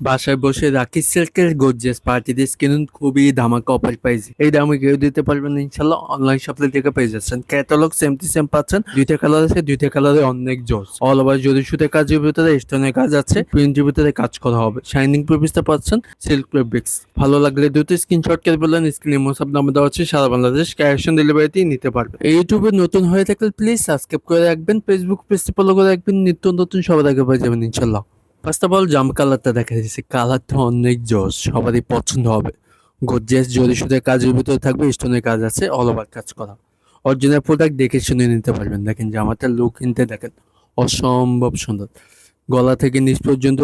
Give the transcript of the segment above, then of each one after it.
বাসায় বসে রাখি সিল্কের গোর্জিয়াস পার্টিতে কিনুন, খুবই ধামাকা অফার পাইছে এই দামে কেউ দিতে পারবেন ইনশাল্লাহ অনলাইন শপে থেকে পেয়ে যাচ্ছেন। ক্যাটালগ সেম টু সেম পাচ্ছেন, দুইটা কালার আছে, দুইটা কালারে অনেক জোস। অল ওভার যদি সুতে কাজের ভিতরে স্টোনের কাজ আছে প্রিন্টের ভিতরে কাজ করা হবে। শাইনিং প্রপিসটা পাচ্ছেন সিল্ক ফেব্রিক্স ভালো লাগলে দুটো স্ক্রিনশট করে বললেন স্ক্রিনে মোসাব নামে দেওয়া আছে, সারা বাংলাদেশ ক্যাশ অন ডেলিভারিতেই নিতে পারবেন ইউটিউবে নতুন হয়ে থাকলে প্লিজ সাবস্ক্রাইব করে রাখবেন ফেসবুক পেজটি ফলো করে রাখবেন, নিত্য নতুন সবার আগে পেয়ে যাবেন ইনশাল্লাহ ফার্স্ট অফ অল জাম কালারটা দেখা যাচ্ছে। কালারটা অনেক জোস সবারই পছন্দ হবে। গর্জিয়াস জরি সুদের কাজের ভিতরে থাকবে স্টোনের কাজ আছে অল ওভার কাজ করা। অরিজিনাল প্রোডাক্ট দেখে শুনে নিতে পারবেন। দেখেন জামাটার লুক কিনতে দেখেন অসম্ভব সুন্দর। গলা থেকে নিচ পর্যন্ত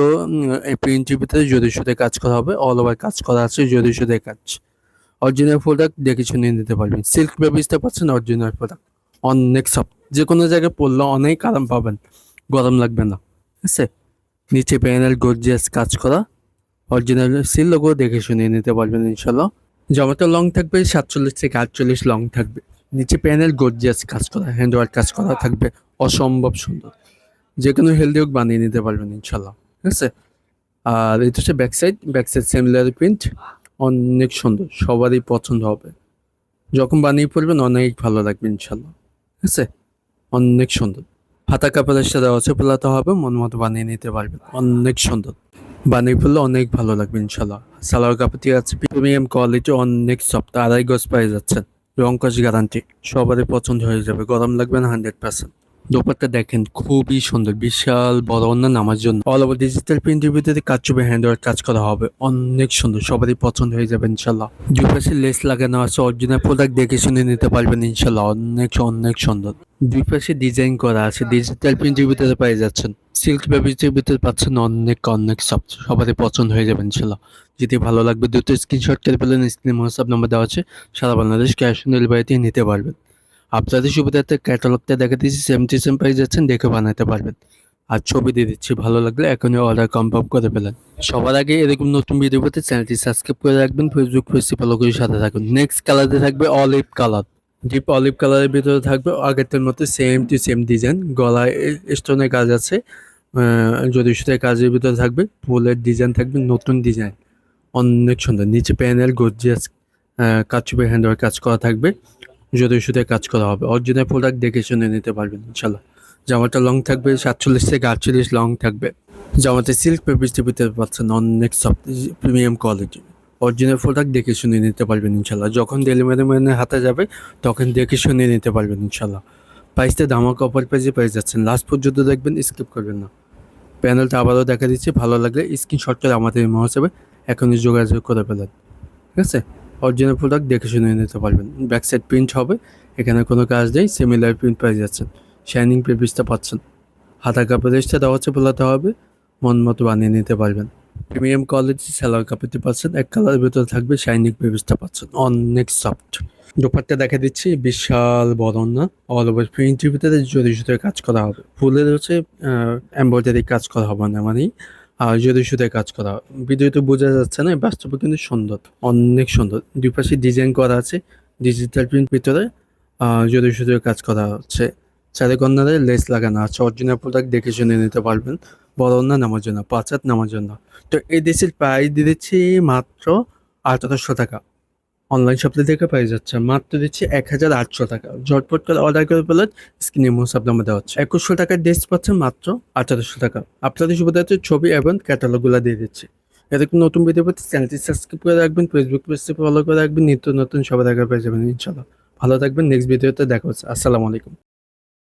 প্রিন্টের ভিতরে জরি সুদের কাজ করা হবে অল ওভার কাজ করা আছে, জরি সুদের কাজ। অরিজিনাল প্রোডাক্ট দেখে শুনে নিতে পারবেন। সিল্ক ব্যবস্থা পাচ্ছেন অরিজিনাল প্রোডাক্ট অনেক সব যে কোনো জায়গায় পড়লে অনেক আরাম পাবেন। গরম লাগবে না। ঠিক আছে? নিচে প্যানেল গর্জিয়াস কাজ করা। অরিজিনাল সিল লোগো দেখে শুনে নিতে পারবেন ইনশাল্লাহ জামাটা লং থাকবে, সাতচল্লিশ থেকে আটচল্লিশ লং থাকবে। নিচে প্যানেল গর্জিয়াস কাজ করা হ্যান্ড ওয়ার্ক কাজ করা থাকবে, অসম্ভব সুন্দর। যে কোনো হেলদি হোক বানিয়ে নিতে পারবেন ইনশাল্লাহ ঠিক আছে? আর এটা হচ্ছে back side back side print অনেক সুন্দর, সবারই পছন্দ হবে। যখন বানিয়ে পড়বেন অনেক ভালো লাগবে ইনশাল্লাহ ঠিক আছে? অনেক সুন্দর। হাতা কাপড়ের সাথে অচে পেলাতে হবে, মন মতো বানিয়ে নিতে পারবেন অনেক সুন্দর। বানিয়ে ফেললে অনেক ভালো লাগবে ইনশাল্লাহ সালোয়ার কাপড়টি আছে প্রিমিয়াম কোয়ালিটি, অনেক সফট, আড়াই গজ পেয়ে যাচ্ছেন রং কাজ গ্যারান্টি, সবারই পছন্দ হয়ে যাবে। গরম লাগবে না, হান্ড্রেড পার্সেন্ট। দোপারটা দেখেন, খুবই সুন্দর, বিশাল বড় অন্য নামার জন্য। অল ওভার ডিজিটাল প্রিন্টের ভিতরে কাজ চুবে হ্যান্ড ওয়ার্ক কাজ করা হবে। অনেক সুন্দর, সবারই পছন্দ হয়ে যাবে, ইনশাল্লাহ। দুই পাশে লেস লাগানো আছে অরিজিনাল প্রোডাক্ট দেখে শুনে নিতে পারবেন, ইনশাল্লাহ। অনেক অনেক সুন্দর। দুই পাশে ডিজাইন করা আছে ডিজিটাল প্রিন্টের ভিতরে পেয়ে যাচ্ছেন। সিল্ক ফেব্রিক্সের ভিতরে পাচ্ছেন অনেক অনেক সব সবারই পছন্দ হয়ে যাবে, ইনশাল্লাহ। যদি ভালো লাগবে দুটো স্ক্রিনশট করে পেলেন স্ক্রিনে হোয়াটসঅ্যাপ নাম্বার দেওয়া আছে। সারা বাংলাদেশ ক্যাশ অন ডেলিভারিতে নিতে পারবেন। আপনাদের সুবিধার্থে ক্যাটালগটা দেখা দিচ্ছি সেম টু সেম পেয়ে যাচ্ছেন দেখে বানাতে পারবেন আর ছবি দিয়ে দিচ্ছি ভালো লাগলে এখনই অর্ডার কনফার্ম করে ফেলেন সবার আগে এরকম নতুন ভিডিও পেতে চ্যানেলটি সাবস্ক্রাইব করে রাখবেন ফেসবুক পেজটি ফলো করে সাথে থাকুন নেক্সট কালারে থাকবে অলিভ কালার ডিপ অলিভ কালারের ভিতরে থাকবে আগেরটার মতো সেম টু সেম ডিজাইন গলায় স্টোনের কাজ আছে যদি সুতার কাজের ভিতরে থাকবে ফুলের ডিজাইন থাকবে নতুন ডিজাইন অনেক সুন্দর নিচে প্যানেল গর্জিয়াস কাচুপে হ্যান্ডওয়ার কাজ করা থাকবে যদি সুতায় কাজ করা হবে। অরিজিনাল প্রোডাক্ট দেখে শুনে নিতে পারবেন, ইনশাল্লাহ। জামাটা লং থাকবে, সাতচল্লিশ থেকে আটচল্লিশ লং থাকবে। জামাতে সিল্ক পেপিসটি ভিতরে পাচ্ছেন, অনেক সব প্রিমিয়াম কোয়ালিটি অরিজিনাল প্রোডাক্ট দেখে শুনে নিতে পারবেন, ইনশাল্লাহ। যখন ডেলিভারি ম্যানের হাতে যাবে, তখন দেখে শুনে নিতে পারবেন, ইনশাল্লাহ। প্রাইসটা ধামাকা অফার প্রাইসে পেয়ে যাচ্ছেন। লাস্ট পর্যন্ত দেখবেন স্কিপ করবেন না। প্যানেলটা আবারও দেখা দিচ্ছে, ভালো লাগলে স্ক্রিনশট করে আমাদের মহাসেবে এখনই যোগাযোগ করে ফেলেন। ঠিক আছে? অরিজিনাল প্রোডাক্ট দেখে শুনে নিতে পারবেন। ব্যাক সাইড প্রিন্ট হবে, এখানে কোনো কাজ নেই সিমিলার প্রিন্ট পেয়ে যাচ্ছেন। শাইনিং পেপিসটা পাচ্ছেন। হাতা কাপড়েসটা দেওয়া হচ্ছে বোলাতে হবে, মন মতো বানিয়ে নিতে পারবেন। প্রিমিয়াম কোয়ালিটি সালোয়ার কাপড়টি পাচ্ছেন, এক কালারের ভিতরে থাকবে শাইনিং পেপিসটা পাচ্ছেন অনেক সফট দোপারটা দেখা দিচ্ছি, বিশাল বড় না অল ওভার প্রিন্টের ভিতরে জরি সুতোর কাজ করা হবে। ফুলের হচ্ছে এমব্রয়ডারি কাজ করা হবে না মানে যদি সুতোয় কাজ করা ভিডিও ভিডিওতে বোঝা যাচ্ছে না, বাস্তবে কিন্তু সুন্দর, অনেক সুন্দর। দুই পাশে ডিজাইন করা আছে ডিজিটাল প্রিন্ট ভিতরে যদি শুধু কাজ করা হচ্ছে, চারে কন্যারে লেস লাগানো আছে অরিজিনাল প্রোডাক্ট দেখে শুনে নিতে পারবেন, বড় না নামার জন্য, পাঁচ হাত নামার জন্য। তো এই দেশের প্রাইস দিচ্ছি মাত্র আঠারোশো টাকা। অনলাইন শপতে থেকে পাই যাচ্ছে, মাত্র দিচ্ছে এক হাজার আটশো টাকা। ঝটপট করে অর্ডার করে পেলেন স্ক্রিনে মোসাব নামে দেওয়া হচ্ছে। একুশশো টাকার ড্রেস পাচ্ছেন মাত্র আঠারোশো টাকা। আপনাদের সুবিধা হচ্ছে ছবি এবং ক্যাটালগুলো দিয়ে দিচ্ছে। এরকম নতুন ভিডিও পেতে চ্যানেলটি সাবস্ক্রাইব করে রাখবেন ফেসবুক পেজটি ফলো করে রাখবেন, নিত্য নতুন সবার আগে পেয়ে যাবেন ইনশাল্লাহ ভালো থাকবেন নেক্সট ভিডিওতে দেখা হচ্ছে। আসসালামু আলাইকুম।